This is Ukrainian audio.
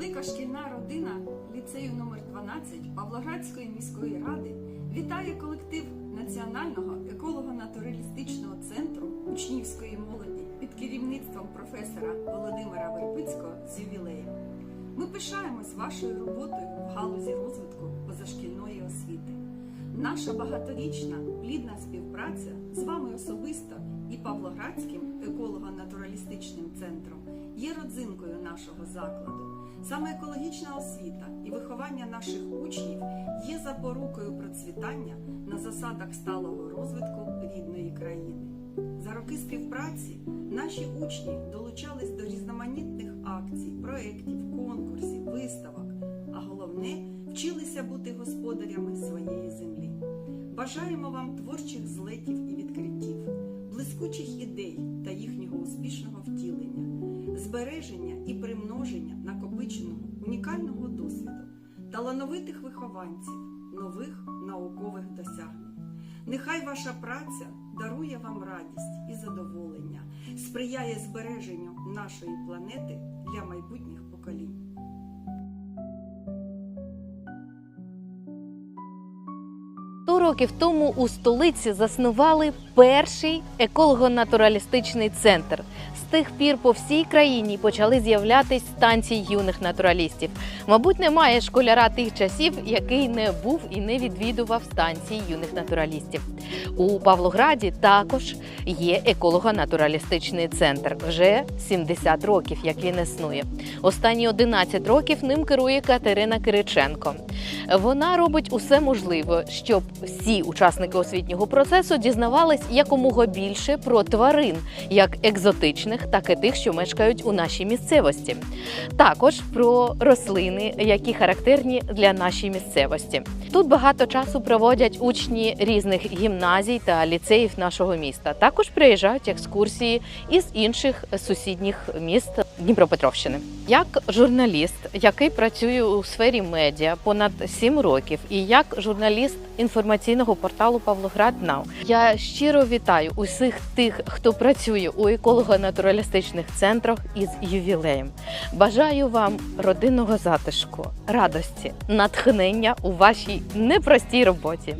Велика шкільна родина ліцею номер 12 Павлоградської міської ради вітає колектив Національного еколого-натуралістичного центру учнівської молоді під керівництвом професора Володимира Вербицького з ювілеєм. Ми пишаємось вашою роботою в галузі розвитку позашкільної освіти. Наша багаторічна плідна співпраця з вами особисто і Павлоградським еколого-натуралістичним центром є родзинкою нашого закладу. Саме екологічна освіта і виховання наших учнів є запорукою процвітання на засадах сталого розвитку рідної країни. За роки співпраці наші учні долучались до різноманітних акцій, проєктів, конкурсів, виставок, а головне вчилися бути господарями своєї землі. Бажаємо вам творчих злетів і відкриттів, блискучих ідей та їхнього успішного втілення, збереження і примноження накопиченого унікального досвіду, талановитих вихованців, нових наукових досягнень. Нехай ваша праця дарує вам радість і задоволення, сприяє збереженню нашої планети для майбутніх поколінь. Сто років тому у столиці заснували перший еколого-натуралістичний центр. З тих пір по всій країні почали з'являтись станції юних натуралістів. Мабуть, немає школяра тих часів, який не був і не відвідував станції юних натуралістів. У Павлограді також є еколого-натуралістичний центр. Вже 70 років, як він існує. Останні 11 років ним керує Катерина Кириченко. Вона робить усе можливе, щоб всі учасники освітнього процесу дізнавались якомога більше про тварин, як екзотичних, так і тих, що мешкають у нашій місцевості. Також про рослини, які характерні для нашої місцевості. Тут багато часу проводять учні різних гімназій та ліцеїв нашого міста. Також приїжджають екскурсії із інших сусідніх міст Дніпропетровщини. Як журналіст, який працює у сфері медіа понад 7 років, і як журналіст інформаційного порталу Павлоград Нау, я щиро вітаю усіх тих, хто працює у еколого-натуралістичних центрах із ювілеєм. Бажаю вам родинного затишку, радості, натхнення у вашій непростій роботі.